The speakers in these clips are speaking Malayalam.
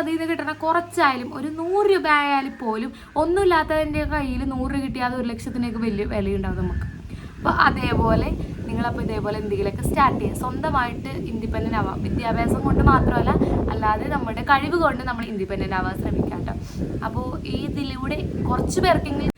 അതിൽ നിന്ന് കിട്ടണ കുറച്ചായാലും ഒരു നൂറ് രൂപ ആയാലും പോലും ഒന്നുമില്ലാത്തതിന്റെ കയ്യിൽ നൂറ് കിട്ടിയാൽ ഒരു ലക്ഷത്തിനൊക്കെ വലിയ വിലയുണ്ടാവും നമുക്ക്. അപ്പോൾ അതേപോലെ നിങ്ങളപ്പോൾ ഇതേപോലെ എന്തെങ്കിലുമൊക്കെ സ്റ്റാർട്ട് ചെയ്യുക സ്വന്തമായിട്ട് ഇൻഡിപെൻഡന്റ് ആവാം. വിദ്യാഭ്യാസം കൊണ്ട് മാത്രമല്ല അല്ലാതെ നമ്മുടെ കഴിവ് കൊണ്ട് നമ്മൾ ഇൻഡിപെൻഡന്റ് ആവാൻ ശ്രമിക്കാം കേട്ടോ. അപ്പോൾ ഈ ഇതിലൂടെ കുറച്ച് പേർക്കെങ്കിലും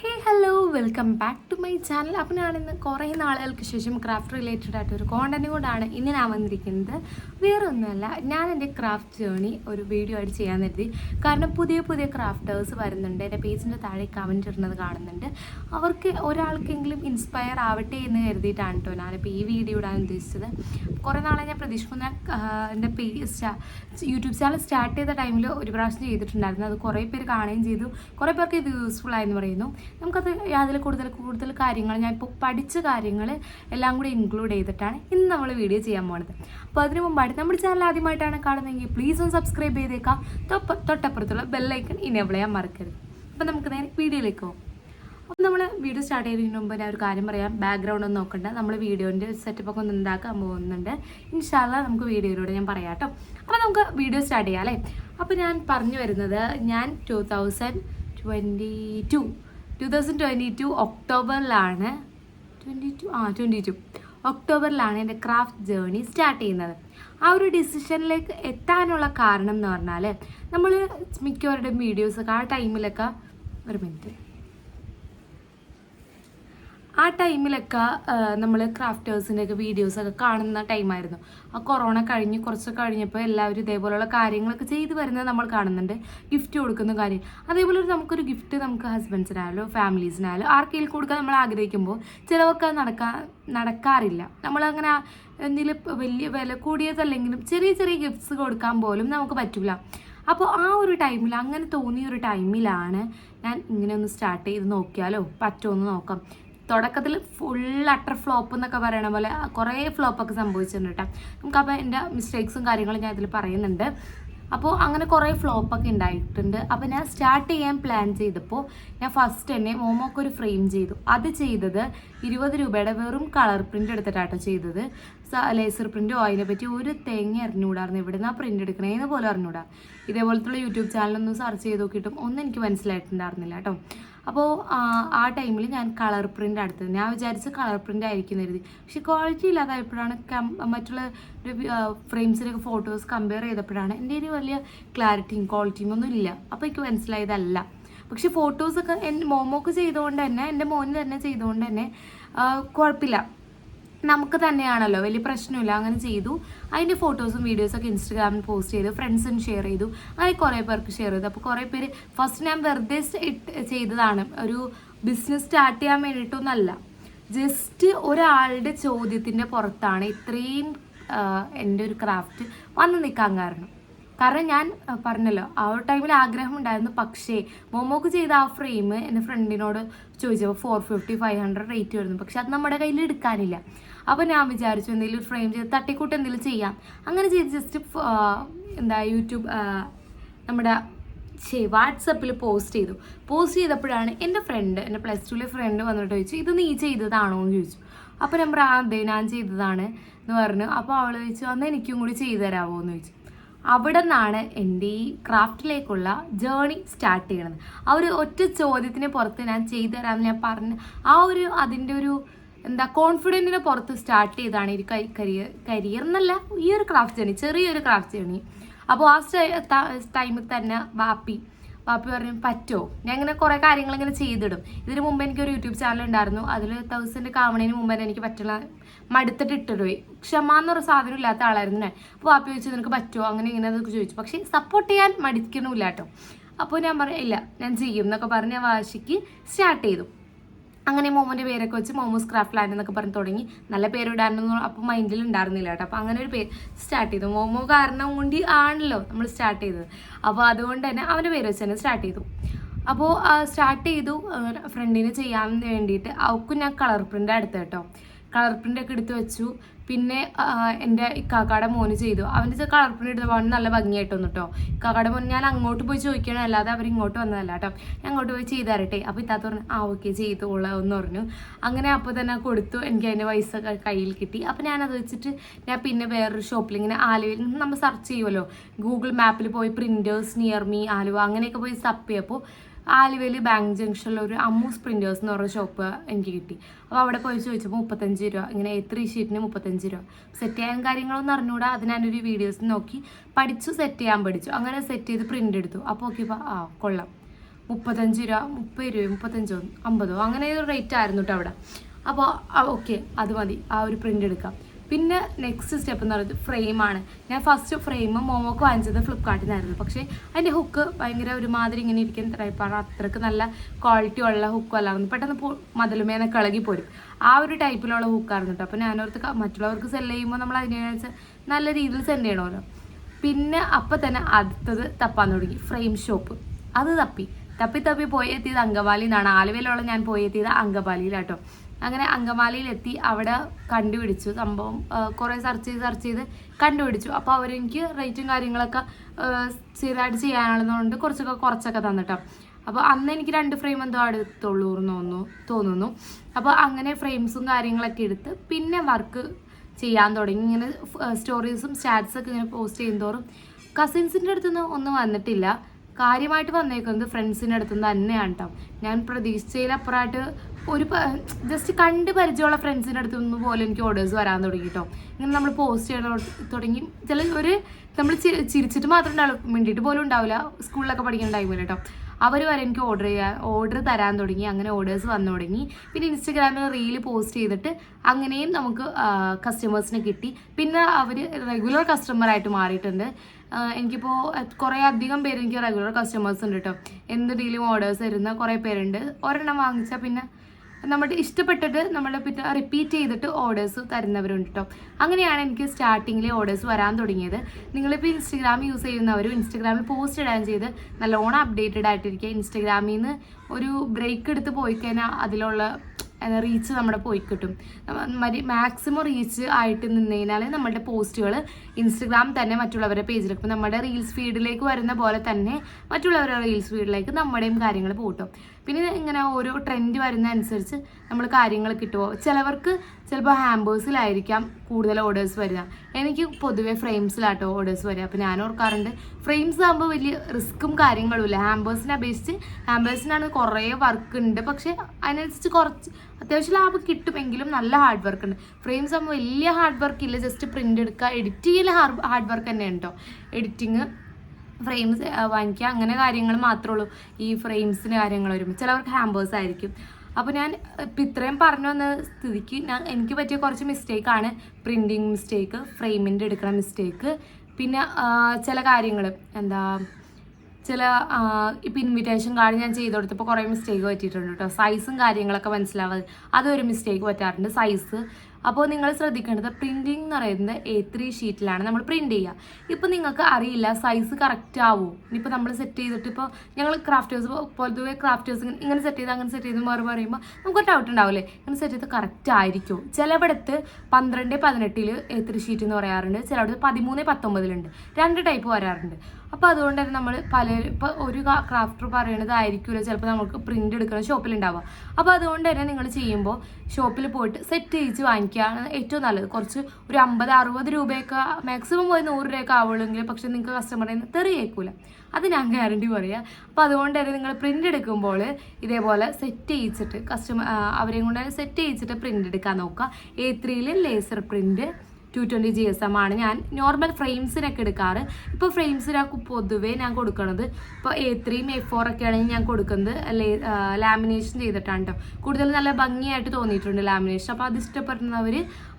hey hello welcome back to my channel അപ്പോൾ ഞാനിന്ന് കുറേ നാളുകൾക്ക് ശേഷം ക്രാഫ്റ്റ് റിലേറ്റഡ് ആയിട്ട് ഒരു കോണ്ടന്റ് കൂടാണ് ഇന്ന് ഞാൻ വന്നിരിക്കുന്നത്. വേറെ ഒന്നുമല്ല ഞാൻ എന്റെ ക്രാഫ്റ്റ് ജേണി ഒരു വീഡിയോ ആയിട്ട് ചെയ്യാൻ കരുതി. കാരണം പുതിയ പുതിയ ക്രാഫ്റ്റേഴ്സ് വരുന്നുണ്ട്. എന്റെ പേജിന്റെ താഴെ കമന്റ് ഇടുന്നത് കാണുന്നുണ്ട്. അവർക്ക് ഒരാൾക്കെങ്കിലും ഇൻസ്പയർ ആവട്ടെ എന്ന് കരുതിയിട്ടാണ് കേട്ടോ ഞാനിപ്പോൾ ഈ വീഡിയോ ഇടാൻ ഉദ്ദേശിച്ചത്. കുറേ നാളെ ഞാൻ പ്രതീക്ഷിക്കുന്ന എന്റെ പേജ് യൂട്യൂബ് ചാനൽ സ്റ്റാർട്ട് ചെയ്ത ടൈമിൽ ഒരു പ്രാവശ്യം ചെയ്തിട്ടുണ്ടായിരുന്നു. അത് കുറേ പേര് കാണുകയും ചെയ്തു. കുറേ പേർക്ക് ഇത് യൂസ്ഫുൾ ആയെന്ന് പറയുന്നു. നമുക്കത് അതിൽ കൂടുതൽ കൂടുതൽ കാര്യങ്ങൾ ഞാൻ ഇപ്പോൾ പഠിച്ച കാര്യങ്ങൾ എല്ലാം കൂടി ഇൻക്ലൂഡ് ചെയ്തിട്ടാണ് ഇന്ന് നമ്മൾ വീഡിയോ ചെയ്യാൻ പോണത്. അപ്പോൾ അതിന് മുമ്പായിട്ട് നമ്മുടെ ചാനൽ ആദ്യമായിട്ടാണ് കാണുന്നതെങ്കിൽ പ്ലീസ് ഒന്ന് സബ്സ്ക്രൈബ് ചെയ്തേക്കാം. തൊട്ടപ്പുറത്തുള്ള ബെല്ലൈക്കൺ ഇനേബിൾ ചെയ്യാൻ മറക്കരുത്. അപ്പോൾ നമുക്ക് നേരെ വീഡിയോയിലേക്ക് പോകും അപ്പോൾ നമ്മൾ വീഡിയോ സ്റ്റാർട്ട് ചെയ്യുന്നതിന് മുമ്പ് ഞാൻ ഒരു കാര്യം പറയാം. ബാക്ക്ഗ്രൗണ്ട് ഒന്നും നോക്കണ്ട. നമ്മൾ വീഡിയോന്റെ സെറ്റപ്പ് ഒക്കെ ഒന്ന് ഉണ്ടാക്കാൻ പോകുന്നുണ്ട്. ഇൻഷാല്ല നമുക്ക് വീഡിയോയിലൂടെ ഞാൻ പറയാം കേട്ടോ അപ്പോൾ നമുക്ക് വീഡിയോ സ്റ്റാർട്ട് ചെയ്യാം അല്ലേ? അപ്പോൾ ഞാൻ പറഞ്ഞു വരുന്നത് ഞാൻ two thousand twenty two two thousand twenty two ഒക്ടോബറിലാണ് twenty two ആ ട്വന്റി ടു ഒക്ടോബറിലാണ് എന്റെ ക്രാഫ്റ്റ് ജേർണി സ്റ്റാർട്ട് ചെയ്യുന്നത്. ആ ഒരു ഡിസിഷനിലേക്ക് എത്താനുള്ള കാരണം എന്ന് പറഞ്ഞാൽ നമ്മൾ മിക്കവരുടെയും വീഡിയോസൊക്കെ ആ ടൈമിലൊക്കെ ഒരു മിനിറ്റ് ആ ടൈമിലൊക്കെ നമ്മൾ ക്രാഫ്റ്റേഴ്സിന്റെയൊക്കെ വീഡിയോസൊക്കെ കാണുന്ന ടൈമായിരുന്നു. ആ കൊറോണ കഴിഞ്ഞ് കുറച്ച് കഴിഞ്ഞപ്പോൾ എല്ലാവരും ഇതേപോലെയുള്ള കാര്യങ്ങളൊക്കെ ചെയ്തു വരുന്നത് നമ്മൾ കാണുന്നുണ്ട്. ഗിഫ്റ്റ് കൊടുക്കുന്ന കാര്യം. അതേപോലെ നമുക്കൊരു ഗിഫ്റ്റ് നമുക്ക് ഹസ്ബൻഡ്സിനായാലോ ഫാമിലീസിനായാലോ ആർക്കെങ്കിലും കൊടുക്കാൻ നമ്മൾ ആഗ്രഹിക്കുമ്പോൾ ചിലവർക്ക് അത് നടക്കാൻ നടക്കാറില്ല. നമ്മളങ്ങനെ എന്തെങ്കിലും വലിയ വില കൂടിയതല്ലെങ്കിലും ചെറിയ ചെറിയ ഗിഫ്റ്റ്സ് കൊടുക്കാൻ പോലും നമുക്ക് പറ്റില്ല അപ്പോൾ ആ ഒരു ടൈമിൽ അങ്ങനെ തോന്നിയ ഒരു ടൈമിലാണ് ഞാൻ ഇങ്ങനെ ഒന്ന് സ്റ്റാർട്ട് ചെയ്ത് നോക്കിയാലോ? പറ്റുമോ എന്ന് നോക്കാം. തുടക്കത്തിൽ ഫുൾ അട്ടർ ഫ്ലോപ്പ് എന്നൊക്കെ പറയണ പോലെ കുറേ ഫ്ലോപ്പൊക്കെ സംഭവിച്ചിട്ടുണ്ട് കേട്ടോ നമുക്കപ്പോൾ എന്റെ മിസ്റ്റേക്സും കാര്യങ്ങളും ഞാൻ ഇതിൽ പറയുന്നുണ്ട്. അപ്പോൾ അങ്ങനെ കുറേ ഫ്ലോപ്പൊക്കെ ഉണ്ടായിട്ടുണ്ട്. അപ്പോൾ ഞാൻ സ്റ്റാർട്ട് ചെയ്യാൻ പ്ലാൻ ചെയ്തപ്പോൾ ഞാൻ ഫസ്റ്റ് തന്നെ മോമോക്ക് ഒരു ഫ്രെയിം ചെയ്തു. അത് ചെയ്തത് ഇരുപത് രൂപയുടെ വെറും കളർ പ്രിന്റ് എടുത്തിട്ടാട്ടോ ചെയ്തത്. ലേസർ പ്രിന്റോ അതിനെ പറ്റി ഒരു തേങ്ങ അറിഞ്ഞുകൂടായിരുന്നു എവിടെ ആ പ്രിന്റ് എടുക്കണേന്ന് പോലും അറിഞ്ഞുകൂടാ ഇതേപോലത്തുള്ള യൂട്യൂബ് ചാനലൊന്നും സെർച്ച് ചെയ്ത് നോക്കിയിട്ടും ഒന്നും എനിക്ക് മനസ്സിലായിട്ടുണ്ടായിരുന്നില്ല കേട്ടോ അപ്പോൾ ആ ടൈമിൽ ഞാൻ കളർ പ്രിന്റ് എടുത്തത്. ഞാൻ വിചാരിച്ച് കളർ പ്രിന്റ് ആയിരിക്കും കരുതി. പക്ഷെ ക്വാളിറ്റി ഇല്ലാതായപ്പോഴാണ് മറ്റുള്ള ഫ്രെയിംസിനൊക്കെ ഫോട്ടോസ് കമ്പയർ ചെയ്തപ്പോഴാണ് എന്റെ ഒരു വലിയ ക്ലാരിറ്റിയും ക്വാളിറ്റിയും ഒന്നും ഇല്ല. അപ്പോൾ എനിക്ക് മനസ്സിലായതല്ല. പക്ഷെ ഫോട്ടോസൊക്കെ എന്റെ മോമോക്ക് ചെയ്തുകൊണ്ട് തന്നെ എന്റെ മോന് തന്നെ ചെയ്തുകൊണ്ട് തന്നെ കുഴപ്പമില്ല. നമുക്ക് തന്നെയാണല്ലോ വലിയ പ്രശ്നമില്ല. അങ്ങനെ ചെയ്തു. അതിന്റെ ഫോട്ടോസും വീഡിയോസൊക്കെ ഇൻസ്റ്റഗ്രാമിൽ പോസ്റ്റ് ചെയ്തു. ഫ്രണ്ട്സിന് ഷെയർ ചെയ്തു. അങ്ങനെ കുറേ പേർക്ക് ഷെയർ ചെയ്തു. അപ്പോൾ കുറേ പേര് ഫസ്റ്റ് ഞാൻ വെറുതെ ചെയ്തതാണ്. ഒരു ബിസിനസ് സ്റ്റാർട്ട് ചെയ്യാൻ വേണ്ടിയിട്ടൊന്നല്ല. ജസ്റ്റ് ഒരാളുടെ ചോദ്യത്തിന്റെ പുറത്താണ് ഇത്രയും എന്റെ ഒരു ക്രാഫ്റ്റ് വന്ന് നിൽക്കാൻ കാരണം. കാരണം ഞാൻ പറഞ്ഞല്ലോ ആ ഒരു ടൈമിൽ ആഗ്രഹം ഉണ്ടായിരുന്നു പക്ഷേ മോമോക്ക് ചെയ്ത ആ ഫ്രെയിം എന്റെ ഫ്രണ്ടിനോട് ചോദിച്ചപ്പോൾ four fifty five hundred rate വരുന്നു. പക്ഷെ അത് നമ്മുടെ കയ്യിൽ എടുക്കാനില്ല. അപ്പോൾ ഞാൻ വിചാരിച്ചു എന്തെങ്കിലും ഒരു ഫ്രെയിം ചെയ്ത് തട്ടിക്കൂട്ട് എന്തെങ്കിലും ചെയ്യാം. അങ്ങനെ ചെയ്ത് ജസ്റ്റ് എന്താ യൂട്യൂബ് നമ്മുടെ ശരി വാട്സപ്പിൽ പോസ്റ്റ് ചെയ്തു. പോസ്റ്റ് ചെയ്തപ്പോഴാണ് എന്റെ ഫ്രണ്ട് എന്റെ പ്ലസ് ടുവിലെ ഫ്രണ്ട് വന്നിട്ട് ചോദിച്ചു ഇത് നീ ചെയ്തതാണോ? എന്ന് ചോദിച്ചു. അപ്പോൾ ഞാൻ പറഞ്ഞു, "ആ, അതെ ഞാൻ ചെയ്തതാണ് എന്ന് പറഞ്ഞു. അപ്പോൾ അവൾ ചോദിച്ചു അന്ന് എനിക്കും കൂടി ചെയ്തു തരാമോ എന്ന് ചോദിച്ചു. അവിടെ നിന്നാണ് എന്റെ ഈ ക്രാഫ്റ്റിലേക്കുള്ള ജേണി സ്റ്റാർട്ട് ചെയ്യണത്. ആ ഒരു ഒറ്റ ചോദ്യത്തിന് പുറത്ത് ഞാൻ ചെയ്തു തരാമെന്ന് ഞാൻ പറഞ്ഞു ആ ഒരു അതിന്റെ ഒരു എന്താ കോൺഫിഡന്റിന് പുറത്ത് സ്റ്റാർട്ട് ചെയ്താണ് ഈ കരിയർ കരിയർ എന്നല്ല ഈ ഒരു ക്രാഫ്റ്റ് ജേണി ചെറിയൊരു ക്രാഫ്റ്റ് ജേണി അപ്പോൾ ആ ടൈമിൽ തന്നെ വാപ്പി വാപ്പി പറഞ്ഞു പറ്റുമോ ഞാൻ ഇങ്ങനെ കുറേ കാര്യങ്ങൾ ഇങ്ങനെ ചെയ്തിടും. ഇതിന് മുമ്പ് എനിക്കൊരു യൂട്യൂബ് ചാനൽ ഉണ്ടായിരുന്നു. അതിൽ തൗസൻഡ് കാവണതിന് മുമ്പ് തന്നെ എനിക്ക് പറ്റുള്ള മടുത്തിട്ട് ഇട്ടിട്ട് പോയി ക്ഷമ എന്ന് പറഞ്ഞ സാധനം ഇല്ലാത്ത ആളായിരുന്നു ഞാൻ. അപ്പോൾ വാപ്പി ചോദിച്ചു നിനക്ക് പറ്റുമോ അങ്ങനെ ഇങ്ങനെ അതൊക്കെ ചോദിച്ചു. പക്ഷേ സപ്പോർട്ട് ചെയ്യാൻ മടിക്കണമില്ല കേട്ടോ. അപ്പോൾ ഞാൻ പറയാം ഇല്ല ഞാൻ ചെയ്യും എന്നൊക്കെ പറഞ്ഞ് വാശിക്ക് സ്റ്റാർട്ട് ചെയ്തു. അങ്ങനെ മോമോന്റെ പേരൊക്കെ വെച്ച് മോമോസ് ക്രാഫ്റ്റ് ലാൻഡ് എന്നൊക്കെ പറഞ്ഞ് തുടങ്ങി. നല്ല പേരിടാനൊന്നും അപ്പോൾ മൈൻഡിൽ ഉണ്ടായിരുന്നില്ല കേട്ടോ. അപ്പോൾ അങ്ങനെ ഒരു പേര് സ്റ്റാർട്ട് ചെയ്തു. മോമോ കാരണം കൊണ്ട് ആണല്ലോ നമ്മൾ സ്റ്റാർട്ട് ചെയ്തത്. അപ്പോൾ അതുകൊണ്ട് തന്നെ അവന്റെ പേര് വെച്ച് തന്നെ സ്റ്റാർട്ട് ചെയ്തു. അപ്പോൾ സ്റ്റാർട്ട് ചെയ്തു. ഫ്രണ്ടിന് ചെയ്യാൻ വേണ്ടിയിട്ട്. അവക്കും ഞാൻ കളർ പ്രിന്റ് എടുത്തു കേട്ടോ കളർ പ്രിന്റ് ഒക്കെ എടുത്ത് വെച്ചു. പിന്നെ എന്റെ ഇക്കാക്കാടെ മോന് ചെയ്തു. അവന്റെ കളർ പ്രിന്റ് എടുത്ത പോകാൻ നല്ല ഭംഗിയായിട്ട് വന്നു കേട്ടോ ഇക്കാക്കാടെ മോൻ ഞാൻ അങ്ങോട്ട് പോയി ചോദിക്കണം അല്ലാതെ അവർ ഇങ്ങോട്ട് വന്നതല്ല കേട്ടോ ഞാൻ അങ്ങോട്ട് പോയി ചെയ്ത് തരട്ടെ. അപ്പോൾ ഇത്താത്ത പറഞ്ഞു ആ ഓക്കെ ചെയ്തോളാം എന്ന് പറഞ്ഞു. അങ്ങനെ അപ്പോൾ തന്നെ കൊടുത്തു. എനിക്ക് അതിന്റെ പൈസ കയ്യിൽ കിട്ടി. അപ്പോൾ ഞാനത് വെച്ചിട്ട് ഞാൻ പിന്നെ വേറൊരു ഷോപ്പിൽ ഇങ്ങനെ ആലുവയിൽ നമ്മൾ സെർച്ച് ചെയ്യുമല്ലോ ഗൂഗിൾ മാപ്പിൽ പോയി പ്രിന്റേഴ്സ് നിയർ മീ ആലുവ അങ്ങനെയൊക്കെ പോയി സപ്പ് ചെയ്യപ്പോൾ ആലുവയിൽ ബാങ്ക് ജംഗ്ഷനിൽ ഒരു അമ്മൂസ് പ്രിന്റേഴ്സ് എന്ന് പറഞ്ഞ ഷോപ്പ് എനിക്ക് കിട്ടി. അപ്പോൾ അവിടെ പോയി ചോദിച്ചപ്പോൾ മുപ്പത്തഞ്ച് രൂപ. ഇങ്ങനെ ത്രീ ഷീറ്റിന് മുപ്പത്തഞ്ച് രൂപ. സെറ്റ് ചെയ്യാൻ കാര്യങ്ങളൊന്നും അറിഞ്ഞുകൂടാ അത് ഞാനൊരു വീഡിയോസ് നോക്കി. പഠിച്ചു സെറ്റ് ചെയ്യാൻ പഠിച്ചു. അങ്ങനെ സെറ്റ് ചെയ്ത് പ്രിന്റ് എടുത്തു. അപ്പോൾ നോക്കിയപ്പോൾ ആ കൊള്ളാം. മുപ്പത്തഞ്ച് രൂപ മുപ്പത് രൂപ മുപ്പത്തഞ്ചോ അമ്പതോ? അങ്ങനെ ഒരു റേറ്റ് ആയിരുന്നു കേട്ടോ അവിടെ. അപ്പോൾ ഓക്കെ അത് മതി. ആ ഒരു പ്രിന്റ് എടുക്കാം. പിന്നെ നെക്സ്റ്റ് സ്റ്റെപ്പ് എന്ന് പറയുന്നത് ഫ്രെയിമാണ് ഞാൻ ഫസ്റ്റ് ഫ്രെയിം മോമോക്ക് വാങ്ങിച്ചത് ഫ്ലിപ്കാർട്ടിൽ നിന്നായിരുന്നു. പക്ഷേ അതിന്റെ ഹുക്ക് ഭയങ്കര ഒരുമാതിരി ഇങ്ങനെ ഇരിക്കുന്ന ടൈപ്പാണ് അത്രയ്ക്ക് നല്ല ക്വാളിറ്റി ഉള്ള ഹുക്കും അല്ലായിരുന്നു പെട്ടെന്ന് മതിലുമേനൊക്കെ ഇളകി പോരും. ആ ഒരു ടൈപ്പിലുള്ള ഹുക്കായിരുന്നു കേട്ടോ. അപ്പോൾ ഞാനോർത്ത് മറ്റുള്ളവർക്ക് സെൽ ചെയ്യുമ്പോൾ നമ്മൾ അതിനനുസരിച്ച് നല്ല രീതിയിൽ സെൻഡ് ചെയ്യണമല്ലോ. പിന്നെ അപ്പം തന്നെ അടുത്തത് തപ്പാൻ തുടങ്ങി. ഫ്രെയിം ഷോപ്പ് അത് തപ്പി. തപ്പി തപ്പി പോയി എത്തിയത് അങ്കവാലിന്നാണ് ആലുവയിലുള്ള ഞാൻ പോയി എത്തിയത് അങ്കമാലിയിലാട്ടോ. അങ്ങനെ അങ്കമാലിയിലെത്തി അവിടെ കണ്ടുപിടിച്ചു. സംഭവം കുറേ സെർച്ച് ചെയ്ത് സെർച്ച് ചെയ്ത് കണ്ടുപിടിച്ചു. അപ്പോൾ അവരെനിക്ക് റേറ്റും കാര്യങ്ങളൊക്കെ സ്ഥിരമായിട്ട് ചെയ്യാനുള്ളതുകൊണ്ട് കുറച്ചൊക്കെ കുറച്ചൊക്കെ തന്നിട്ടോ. അപ്പോൾ അന്ന് എനിക്ക് രണ്ട് ഫ്രെയിം എന്തോ അടുത്തുള്ളൂ തോന്നുന്നു തോന്നുന്നു. അപ്പോൾ അങ്ങനെ ഫ്രെയിംസും കാര്യങ്ങളൊക്കെ എടുത്ത് പിന്നെ വർക്ക് ചെയ്യാൻ തുടങ്ങി. ഇങ്ങനെ സ്റ്റോറീസും സ്റ്റാറ്റ്സൊക്കെ ഇങ്ങനെ പോസ്റ്റ് ചെയ്യുന്നതോറും കസിൻസിന്റെ അടുത്തൊന്നും ഒന്നും വന്നിട്ടില്ല. കാര്യമായിട്ട് വന്നേക്കുന്നത് ഫ്രണ്ട്സിന്റെ അടുത്തുനിന്ന് തന്നെയാണ് കേട്ടോ ഞാൻ പ്രതീക്ഷിച്ചതിലപ്പുറമായിട്ട് ഒരു ജസ്റ്റ് കണ്ട് പരിചയമുള്ള ഫ്രണ്ട്സിന്റെ അടുത്ത് നിന്ന് പോലെ എനിക്ക് ഓർഡേഴ്സ് വരാൻ തുടങ്ങി കേട്ടോ ഇങ്ങനെ നമ്മൾ പോസ്റ്റ് ചെയ്യാൻ തുടങ്ങി. ചില ഒരു നമ്മൾ ചിരിച്ചിട്ട് മാത്രം ഉണ്ടാവും മിണ്ടിയിട്ട് പോലും ഉണ്ടാവില്ല. സ്കൂളിലൊക്കെ പഠിക്കുന്ന ടൈമിൽ കേട്ടോ അവർ വരെ എനിക്ക് ഓർഡർ ചെയ്യാൻ ഓർഡർ തരാൻ തുടങ്ങി അങ്ങനെ ഓർഡേഴ്സ് വന്നു തുടങ്ങി. പിന്നെ ഇൻസ്റ്റഗ്രാമിൽ റീൽ പോസ്റ്റ് ചെയ്തിട്ട് അങ്ങനെയും നമുക്ക് കസ്റ്റമേഴ്സിനെ കിട്ടി. പിന്നെ അവർ റെഗുലർ കസ്റ്റമറായിട്ട് മാറിയിട്ടുണ്ട്. എനിക്കിപ്പോൾ കുറേ അധികം പേര് എനിക്ക് റെഗുലർ കസ്റ്റമേഴ്സ് ഉണ്ട് കേട്ടോ എന്ത് ഡീലും ഓർഡേഴ്സ് തരുന്ന കുറേ പേരുണ്ട്. ഒരെണ്ണം വാങ്ങിച്ചാൽ പിന്നെ നമ്മുടെ ഇഷ്ടപ്പെട്ടിട്ട് നമ്മൾ പിന്നെ റിപ്പീറ്റ് ചെയ്തിട്ട് ഓർഡേഴ്സ് തരുന്നവരുണ്ട് കേട്ടോ അങ്ങനെയാണ് എനിക്ക് സ്റ്റാർട്ടിങ്ങിൽ ഓർഡേഴ്സ് വരാൻ തുടങ്ങിയത്. നിങ്ങളിപ്പോൾ ഇൻസ്റ്റഗ്രാം യൂസ് ചെയ്യുന്നവരും ഇൻസ്റ്റഗ്രാമിൽ പോസ്റ്റ് ഇടാൻ ചെയ്ത് നല്ലോണം അപ്ഡേറ്റഡ് ആയിട്ടിരിക്കുക. ഇൻസ്റ്റഗ്രാമിൽ നിന്ന് ഒരു ബ്രേക്ക് എടുത്ത് പോയി കഴിഞ്ഞാൽ അതിലുള്ള റീച്ച് നമ്മുടെ പോയി കിട്ടും. മാക്സിമം റീച്ച് ആയിട്ട് നിന്ന് കഴിഞ്ഞാൽ നമ്മുടെ പോസ്റ്റുകൾ ഇൻസ്റ്റഗ്രാം തന്നെ മറ്റുള്ളവരുടെ ഇപ്പം നമ്മുടെ റീൽസ് ഫീഡിലേക്ക് വരുന്ന പോലെ തന്നെ മറ്റുള്ളവരുടെ റീൽസ് ഫീഡിലേക്ക് നമ്മുടെയും കാര്യങ്ങൾ പോട്ടും. പിന്നെ ഇങ്ങനെ ഓരോ ട്രെൻഡ് വരുന്ന അനുസരിച്ച് നമ്മൾ കാര്യങ്ങൾ കിട്ടുമോ ചിലവർക്ക് ചിലപ്പോൾ ഹാമ്പേഴ്സിലായിരിക്കാം കൂടുതൽ ഓർഡേഴ്സ് വരിക. എനിക്ക് പൊതുവെ ഫ്രെയിംസിലാട്ടോ ഓർഡേഴ്സ് വരിക. അപ്പോൾ ഞാൻ ഓർക്കാറുണ്ട് ഫ്രെയിംസ് ആകുമ്പോൾ വലിയ റിസ്ക്കും കാര്യങ്ങളും ഇല്ല. ഹാമ്പേഴ്സിനെ അപേക്ഷിച്ച് ഹാമ്പേഴ്സിനാണ് കുറേ വർക്ക് ഉണ്ട്. പക്ഷേ അതിനനുസരിച്ച് കുറച്ച് അത്യാവശ്യം ലാഭം കിട്ടുമെങ്കിലും നല്ല ഹാർഡ് വർക്ക് ഉണ്ട്. ഫ്രെയിംസ് ആകുമ്പോൾ വലിയ ഹാർഡ് വർക്ക് ഇല്ല. ജസ്റ്റ് പ്രിന്റ് എടുക്കുക. എഡിറ്റ് ചെയ്യൽ ഹാർഡ് വർക്ക് തന്നെ ഉണ്ടോ? എഡിറ്റിങ് ഫ്രെയിംസ് വാങ്ങിക്കുക. അങ്ങനെ കാര്യങ്ങൾ മാത്രമേ ഉള്ളൂ. ഈ ഫ്രെയിംസിന് കാര്യങ്ങൾ വരുമ്പോൾ ചിലവർക്ക് ഹാമ്പേഴ്സ് ആയിരിക്കും. അപ്പോൾ ഞാൻ ഇപ്പം ഇത്രയും പറഞ്ഞു വന്ന സ്ഥിതിക്ക് ഞാൻ എനിക്ക് പറ്റിയ കുറച്ച് മിസ്റ്റേക്കാണ് പ്രിന്റിങ് മിസ്റ്റേക്ക് ഫ്രെയിമിന്റെ എടുക്കുന്ന മിസ്റ്റേക്ക് പിന്നെ ചില കാര്യങ്ങൾ എന്താ ചില ഇപ്പം ഇൻവിറ്റേഷൻ കാർഡ് ഞാൻ ചെയ്ത് കൊടുത്തപ്പോൾ കുറേ മിസ്റ്റേക്ക് പറ്റിയിട്ടുണ്ട് കേട്ടോ സൈസും കാര്യങ്ങളൊക്കെ മനസ്സിലാവാതെ. അതൊരു മിസ്റ്റേക്ക് പറ്റാറുണ്ട്. സൈസ് അപ്പോൾ നിങ്ങൾ ശ്രദ്ധിക്കേണ്ടത് പ്രിന്റിംഗ് എന്ന് പറയുന്നത് എ ത്രീ ഷീറ്റിലാണ് നമ്മൾ പ്രിന്റ് ചെയ്യുക ഇപ്പം നിങ്ങൾക്ക് അറിയില്ല സൈസ് കറക്റ്റ് ആവുമോ ഇനിയിപ്പോൾ നമ്മൾ സെറ്റ് ചെയ്തിട്ട് ഇപ്പോൾ ഞങ്ങൾ ക്രാഫ്റ്റേഴ്സ് പൊതുവെ ക്രാഫ്റ്റേഴ്സ് ഇങ്ങനെ സെറ്റ് ചെയ്ത് അങ്ങനെ സെറ്റ് ചെയ്ത് മാറി പറയുമ്പോൾ നമുക്ക് ഡൗട്ട് ഉണ്ടാവില്ലേ? ഇങ്ങനെ സെറ്റ് ചെയ്ത് കറക്റ്റ് ആയിരിക്കും? ചിലവിടത്ത് പന്ത്രണ്ട് പതിനെട്ടിൽ എ ത്രീ ഷീറ്റ് എന്ന് പറയാറുണ്ട്. ചിലവിടത്ത് പതിമൂന്ന് പത്തൊമ്പതിലുണ്ട്. രണ്ട് ടൈപ്പ് വരാറുണ്ട്. അപ്പോൾ അതുകൊണ്ട് തന്നെ നമ്മൾ പല ഇപ്പോൾ ഒരു ക്രാഫ്റ്റർ പറയണത് ചിലപ്പോൾ നമുക്ക് പ്രിന്റ് എടുക്കുന്ന ഷോപ്പിലുണ്ടാവുക അപ്പോൾ അതുകൊണ്ട് തന്നെ നിങ്ങൾ ചെയ്യുമ്പോൾ ഷോപ്പിൽ പോയിട്ട് സെറ്റ് ചെയ്യിച്ച് വാങ്ങിക്കുകയാണ് ഏറ്റവും നല്ലത്. കുറച്ച് ഒരു അമ്പത് അറുപത് രൂപയൊക്കെ മാക്സിമം പോയി നൂറ് രൂപയൊക്കെ ആവുള്ളൂ പക്ഷേ നിങ്ങൾക്ക് കസ്റ്റമറിൽ നിന്ന് തെറി കേൾക്കില്ല അത് ഞാൻ ഗ്യാരണ്ടി പറയാം. അപ്പോൾ അതുകൊണ്ട് തന്നെ നിങ്ങൾ പ്രിന്റ് എടുക്കുമ്പോൾ ഇതേപോലെ സെറ്റ് ചെയ്യിച്ചിട്ട് കസ്റ്റമർ അവരെയും കൊണ്ട് സെറ്റ് ചെയ്യിച്ചിട്ട് പ്രിന്റ് എടുക്കാൻ നോക്കുക. എ ത്രീയിൽ laser print two twenty G S M ആണ്. ഞാൻ നോർമൽ ഫ്രെയിംസിനൊക്കെ എടുക്കാറ്. ഇപ്പോൾ ഫ്രെയിംസിനൊക്കെ പൊതുവേ ഞാൻ കൊടുക്കുന്നത് ഇപ്പോൾ എ ത്രീയും എ ഫോർ ഒക്കെ ആണെങ്കിൽ ഞാൻ കൊടുക്കുന്നത് ലാമിനേഷൻ ചെയ്തിട്ടാണ് കേട്ടോ കൂടുതൽ നല്ല ഭംഗിയായിട്ട് തോന്നിയിട്ടുണ്ട് ലാമിനേഷൻ അപ്പോൾ അത് ഇഷ്ടപ്പെടുന്നവർ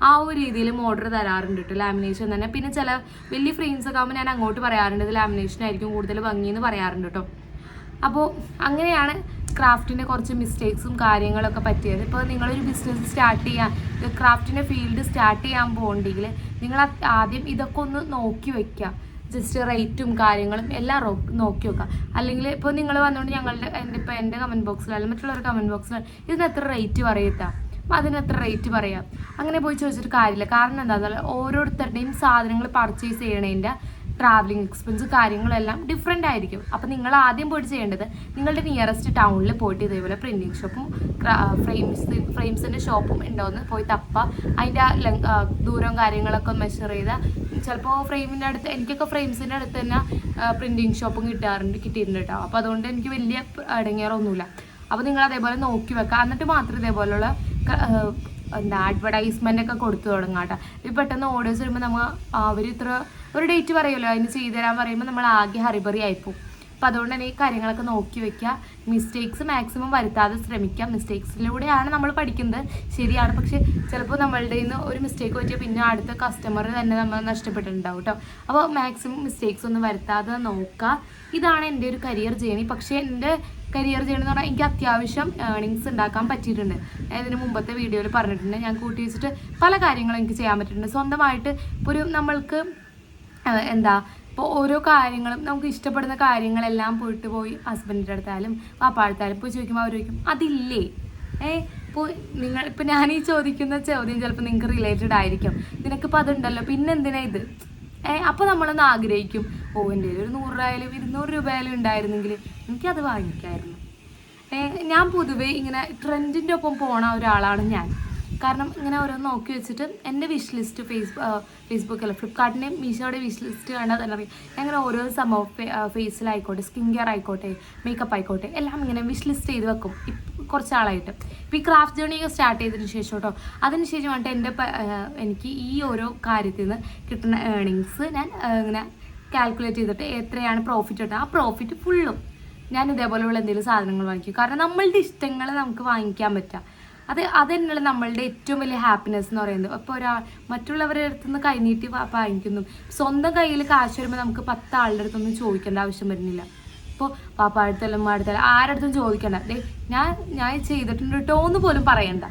ആ ഒരു രീതിയിൽ ഓർഡർ തരാറുണ്ട് കേട്ടോ ലാമിനേഷൻ തന്നെ. പിന്നെ ചില വലിയ ഫ്രെയിംസ് ഒക്കെ ആകുമ്പോൾ ഞാൻ അങ്ങോട്ട് പറയാറുണ്ട് ഇത് ലാമിനേഷൻ ആയിരിക്കും കൂടുതൽ ഭംഗിയെന്ന് പറയാറുണ്ട് കേട്ടോ അപ്പോൾ അങ്ങനെയാണ് ക്രാഫ്റ്റിന്റെ കുറച്ച് മിസ്റ്റേക്സും കാര്യങ്ങളൊക്കെ പറ്റിയത്. ഇപ്പോൾ നിങ്ങളൊരു ബിസിനസ് സ്റ്റാർട്ട് ചെയ്യാൻ ക്രാഫ്റ്റിന്റെ ഫീൽഡ് സ്റ്റാർട്ട് ചെയ്യാൻ പോകുന്നുണ്ടെങ്കിൽ നിങ്ങൾ ആദ്യം ഇതൊക്കെ ഒന്ന് നോക്കി വയ്ക്കുക ജസ്റ്റ് റേറ്റും കാര്യങ്ങളും എല്ലാം നോക്കി വെക്കുക അല്ലെങ്കിൽ ഇപ്പോൾ നിങ്ങൾ വന്നുകൊണ്ട് ഞങ്ങളുടെ എന്റെ ഇപ്പോൾ എന്റെ കമന്റ് ബോക്സിൽ അല്ലെങ്കിൽ മറ്റുള്ളവരുടെ കമന്റ് ബോക്സിൽ ഇതിന് എത്ര റേറ്റ് പറയത്താ? അപ്പം അതിന് എത്ര റേറ്റ് പറയാം? അങ്ങനെ പോയി ചോദിച്ചിട്ട് കാര്യമില്ല കാരണം എന്താണെന്ന് പറഞ്ഞാൽ ഓരോരുത്തരുടെയും സാധനങ്ങൾ പർച്ചേസ് ചെയ്യണതിന്റെ ട്രാവലിംഗ് എക്സ്പെൻസ് കാര്യങ്ങളെല്ലാം ഡിഫറെന്റ് ആയിരിക്കും. അപ്പോൾ നിങ്ങൾ ആദ്യം പോയിട്ട് ചെയ്യേണ്ടത് നിങ്ങളുടെ നിയറസ്റ്റ് ടൗണിൽ പോയിട്ട് ഇതേപോലെ പ്രിന്റിങ് ഷോപ്പും ഫ്രെയിംസ് ഫ്രെയിംസിന്റെ ഷോപ്പും ഉണ്ടോയെന്ന് പോയി തപ്പ അതിന്റെ ദൂരവും കാര്യങ്ങളൊക്കെ മെഷർ ചെയ്ത. ചിലപ്പോൾ ഫ്രെയിമിന്റെ അടുത്ത് എനിക്കൊക്കെ ഫ്രെയിംസിന്റെ അടുത്ത് തന്നെ പ്രിന്റിങ് ഷോപ്പും കിട്ടാറുണ്ട് കിട്ടിയിട്ടുണ്ട് കേട്ടോ അപ്പോൾ അതുകൊണ്ട് എനിക്ക് വലിയ ഇടങ്ങേറൊന്നുമില്ല. അപ്പോൾ നിങ്ങൾ അതേപോലെ നോക്കി വെക്കുക. എന്നിട്ട് മാത്രം ഇതേപോലെയുള്ള എന്താ അഡ്വർടൈസ്മെന്റ് ഒക്കെ കൊടുത്തു തുടങ്ങാം കേട്ടോ ഈ പെട്ടെന്ന് ഓർഡേഴ്സ് വരുമ്പോൾ നമ്മൾ അവർ ഇത്ര ഒരു ഡേറ്റ് പറയുമല്ലോ അതിന് ചെയ്തു തരാൻ പറയുമ്പോൾ നമ്മൾ ആകെ ഹറിബറി ആയിപ്പോവും. അപ്പോൾ അതുകൊണ്ട് തന്നെ ഈ കാര്യങ്ങളൊക്കെ നോക്കി വെക്കുക. മിസ്റ്റേക്സ് മാക്സിമം വരുത്താതെ ശ്രമിക്കുക. മിസ്റ്റേക്സിലൂടെയാണ് നമ്മൾ പഠിക്കുന്നത്. ശരിയാണ്. പക്ഷേ ചിലപ്പോൾ നമ്മളുടെ നിന്ന് ഒരു മിസ്റ്റേക്ക് പറ്റിയ പിന്നെ അടുത്ത കസ്റ്റമർ തന്നെ നമ്മൾ നഷ്ടപ്പെട്ടിട്ടുണ്ടാവും കേട്ടോ. അപ്പോൾ മാക്സിമം മിസ്റ്റേക്സ് ഒന്നും വരുത്താതെ നോക്കുക. ഇതാണ് എന്റെ ഒരു കരിയർ ജേണി പക്ഷേ എന്റെ കരിയർ ചെയ്യണമെന്ന് പറഞ്ഞാൽ എനിക്ക് അത്യാവശ്യം ഏർണിങ്സ് ഉണ്ടാക്കാൻ പറ്റിയിട്ടുണ്ട്. ഞാൻ ഇതിന് മുമ്പത്തെ വീഡിയോയിൽ പറഞ്ഞിട്ടുണ്ട്. ഞാൻ കൂട്ടി വെച്ചിട്ട് പല കാര്യങ്ങളും എനിക്ക് ചെയ്യാൻ പറ്റിയിട്ടുണ്ട്. സ്വന്തമായിട്ട് ഒരു നമ്മൾക്ക് എന്താ? ഇപ്പോൾ ഓരോ കാര്യങ്ങളും നമുക്ക് ഇഷ്ടപ്പെടുന്ന കാര്യങ്ങളെല്ലാം പോയിട്ട് പോയി ഹസ്ബൻഡിന്റെ അടുത്തായാലും പാപ്പാടുത്തായാലും പോയി ചോദിക്കുമ്പോൾ അവർ ചോദിക്കും അതില്ലേ? ഏ ഇപ്പോൾ നിങ്ങൾ ഇപ്പോൾ ഞാൻ ഈ ചോദിക്കുന്ന ചോദ്യം ചിലപ്പോൾ നിങ്ങൾക്ക് റിലേറ്റഡ് ആയിരിക്കും. നിനക്കിപ്പോൾ അതുണ്ടല്ലോ പിന്നെ എന്തിനാ ഇത്? ഏ അപ്പോൾ നമ്മളൊന്ന് ആഗ്രഹിക്കും. ഓ എന്റെ ഒരു നൂറ് രൂപയായാലും ഇരുന്നൂറ് രൂപയായാലും ഉണ്ടായിരുന്നെങ്കിൽ എനിക്കത് വാങ്ങിക്കായിരുന്നു. ഞാൻ പൊതുവേ ഇങ്ങനെ ട്രെൻഡിന്റെ ഒപ്പം പോണ ഒരാളാണ് ഞാൻ. കാരണം ഇങ്ങനെ ഓരോന്ന് നോക്കി വെച്ചിട്ട് എന്റെ വിഷ് ലിസ്റ്റ് ഫേസ് ഫേസ്ബുക്കിൽ ഫ്ലിപ്കാർട്ടിന്റെയും മീഷോയുടെ വിഷ് ലിസ്റ്റ് കണ്ടാൽ തന്നെ. അറിയാം ഞാൻ ഇങ്ങനെ ഓരോ സംഭവം ഫേസിലായിക്കോട്ടെ സ്കിൻ കെയർ ആയിക്കോട്ടെ മേക്കപ്പ് ആയിക്കോട്ടെ എല്ലാം ഇങ്ങനെ വിഷ് ലിസ്റ്റ് ചെയ്ത് വെക്കും കുറച്ച് ആളായിട്ട് ഇപ്പോൾ ഈ ക്രാഫ്റ്റ് ജേണി ഒക്കെ സ്റ്റാർട്ട് ചെയ്തതിന് ശേഷം കേട്ടോ അതിന് ശേഷമായിട്ട് എന്റെ എനിക്ക് ഈ ഓരോ കാര്യത്തിൽ നിന്ന് കിട്ടുന്ന ഏർണിങ്സ് ഞാൻ ഇങ്ങനെ കാൽക്കുലേറ്റ് ചെയ്തിട്ട് എത്രയാണ് പ്രോഫിറ്റ് കിട്ടുക ആ പ്രോഫിറ്റ് ഫുള്ളും ഞാൻ ഇതേപോലെയുള്ള എന്തെങ്കിലും സാധനങ്ങൾ വാങ്ങിക്കും. കാരണം നമ്മളുടെ ഇഷ്ടങ്ങൾ നമുക്ക് വാങ്ങിക്കാൻ പറ്റുക അത് അത് തന്നെയാണ് നമ്മളുടെ ഏറ്റവും വലിയ ഹാപ്പിനെസ് എന്ന് പറയുന്നത്. അപ്പോൾ ഒരാൾ മറ്റുള്ളവരുടെ അടുത്ത് നിന്ന് കൈനീട്ടി വാങ്ങിക്കുന്നു. സ്വന്തം കയ്യിൽ കാശ് വരുമ്പോൾ നമുക്ക് പത്ത് ആളുടെ അടുത്തൊന്നും ചോദിക്കേണ്ട ആവശ്യം വരുന്നില്ല. ഇപ്പോൾ പാപ്പാടുത്തല്ല അമ്മാടുത്തല്ല ആരുടെ അടുത്തും ചോദിക്കണ്ട. ഞാൻ ഞാൻ ചെയ്തിട്ടുണ്ട് കേട്ടോ എന്ന് പോലും പറയണ്ട.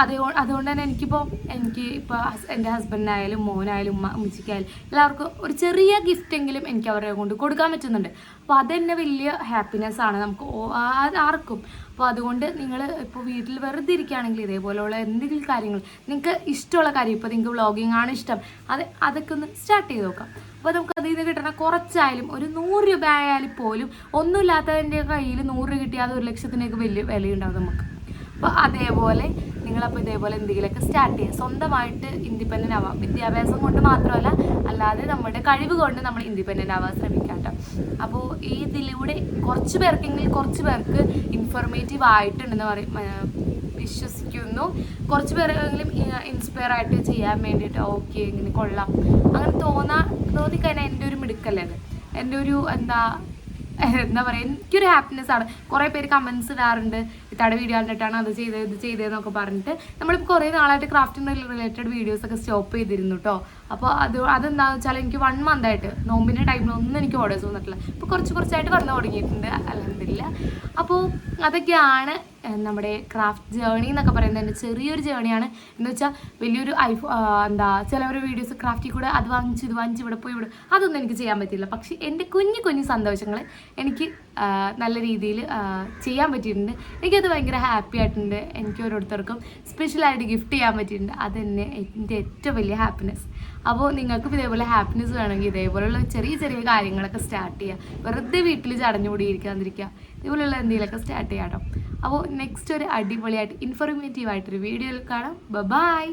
അതേ അതുകൊണ്ട് തന്നെ എനിക്കിപ്പോൾ എനിക്ക് ഇപ്പോൾ എന്റെ ഹസ്ബൻഡിനായാലും മോനായാലും ഉമ്മ ഉമ്മച്ചിക്കായാലും എല്ലാവർക്കും ഒരു ചെറിയ ഗിഫ്റ്റെങ്കിലും എനിക്ക് അവരെ കൊണ്ട് കൊടുക്കാൻ പറ്റുന്നുണ്ട്. അപ്പോൾ അതെന്നെ വലിയ ഹാപ്പിനെസ് ആണ് നമുക്ക് ആർക്കും. അപ്പോൾ അതുകൊണ്ട് നിങ്ങൾ ഇപ്പോൾ വീട്ടിൽ വെറുതെ ഇരിക്കുകയാണെങ്കിൽ ഇതേപോലെയുള്ള എന്തെങ്കിലും കാര്യങ്ങൾ നിങ്ങൾക്ക് ഇഷ്ടമുള്ള കാര്യം ഇപ്പോൾ നിങ്ങൾക്ക് വ്ളോഗിങ് ആണ് ഇഷ്ടം. അത് അതൊക്കെ ഒന്ന് സ്റ്റാർട്ട് ചെയ്ത് നോക്കാം. അപ്പോൾ നമുക്ക് അതിൽ നിന്ന് കിട്ടുന്ന കുറച്ചായാലും ഒരു നൂറ് രൂപ ആയാലും പോലും ഒന്നുമില്ലാത്തതിന്റെ കയ്യിൽ നൂറ് കിട്ടിയാൽ അത് ഒരു ലക്ഷത്തിനൊക്കെ വലിയ വിലയുണ്ടാവും നമുക്ക്. അപ്പോൾ അതേപോലെ നിങ്ങളപ്പോൾ ഇതേപോലെ എന്തെങ്കിലുമൊക്കെ സ്റ്റാർട്ട് ചെയ്യുക. സ്വന്തമായിട്ട് ഇൻഡിപെൻഡന്റ് ആവാം. വിദ്യാഭ്യാസം കൊണ്ട് മാത്രമല്ല അല്ലാതെ നമ്മുടെ കഴിവ് കൊണ്ട് നമ്മൾ ഇൻഡിപെൻഡന്റ് ആവാൻ ശ്രമിക്കാം കേട്ടോ അപ്പോൾ ഈ ഇതിലൂടെ കുറച്ച് പേർക്കെങ്കിൽ കുറച്ച് പേർക്ക് ഇൻഫോർമേറ്റീവ് ആയിട്ടുണ്ടെന്ന് പറയും. വിശ്വസിക്കുന്നു. കുറച്ച് പേരെങ്കിലും ഇൻസ്പയർ ആയിട്ട് ചെയ്യാൻ വേണ്ടിയിട്ട് ഓക്കെ ഇങ്ങനെ കൊള്ളാം. അങ്ങനെ തോന്നാ തോന്നിക്കഴിഞ്ഞാൽ എന്റെ ഒരു മിടുക്കല്ലേ എന്റെ ഒരു എന്താ എന്താ പറയുക എനിക്കൊരു ഹാപ്പിനെസ് ആണ്. കുറേ പേര് കമൻസ് ഇടാറുണ്ട്. ഇത്തടെ വീഡിയോ കണ്ടിട്ടാണ് അത് ചെയ്തത് ഇത് ചെയ്തതെന്നൊക്കെ പറഞ്ഞിട്ട് നമ്മളിപ്പോൾ കുറേ നാളായിട്ട് ക്രാഫ്റ്റിന്റെ റിലേറ്റഡ് വീഡിയോസൊക്കെ സ്റ്റോപ്പ് ചെയ്തിരുന്നു കേട്ടോ അപ്പോൾ അത് അതെന്താണെന്ന് വെച്ചാൽ എനിക്ക് വൺ മന്ത് ആയിട്ട് നോമ്പിന്റെ ടൈമിലൊന്നും എനിക്ക് ഓർഡേഴ്സ് വന്നിട്ടില്ല. ഇപ്പോൾ കുറച്ച് കുറച്ചായിട്ട് വന്നു തുടങ്ങിയിട്ടുണ്ട് അല്ലെന്നില്ല അപ്പോൾ അതൊക്കെയാണ് നമ്മുടെ ക്രാഫ്റ്റ് ജേണി എന്നൊക്കെ പറയുന്നത്. എന്റെ ചെറിയൊരു ജേണിയാണ് എന്ന് വെച്ചാൽ വലിയൊരു ഐഫോ എന്താ ചിലവർ വീഡിയോസ് ക്രാഫ്റ്റിൽ കൂടെ അത് വാങ്ങിച്ച് ഇത് വാങ്ങിച്ച് ഇവിടെ പോയി ഇവിടെ അതൊന്നും എനിക്ക് ചെയ്യാൻ പറ്റില്ല പക്ഷേ എന്റെ കുഞ്ഞു കുഞ്ഞു സന്തോഷങ്ങൾ എനിക്ക് നല്ല രീതിയിൽ ചെയ്യാൻ പറ്റിയിട്ടുണ്ട്. എനിക്കത് ഭയങ്കര ഹാപ്പി ആയിട്ടുണ്ട്. എനിക്ക് ഓരോരുത്തർക്കും സ്പെഷ്യലായിട്ട് ഗിഫ്റ്റ് ചെയ്യാൻ പറ്റിയിട്ടുണ്ട്. അത് തന്നെ എന്റെ ഏറ്റവും വലിയ ഹാപ്പിനെസ് അപ്പോൾ നിങ്ങൾക്കും ഇതേപോലെ ഹാപ്പിനെസ് വേണമെങ്കിൽ ഇതേപോലെയുള്ള ചെറിയ ചെറിയ കാര്യങ്ങളൊക്കെ സ്റ്റാർട്ട് ചെയ്യുക വെറുതെ വീട്ടിൽ ചടഞ്ഞുകൂടി ഇരിക്കാതിരിക്കുക ഇതുപോലെയുള്ള എന്തെങ്കിലുമൊക്കെ സ്റ്റാർട്ട് ചെയ്യാം അപ്പോൾ നെക്സ്റ്റ് ഒരു അടിപൊളിയായിട്ട് ഇൻഫോർമേറ്റീവ് ആയിട്ടൊരു വീഡിയോയിൽ കാണാം. ബൈ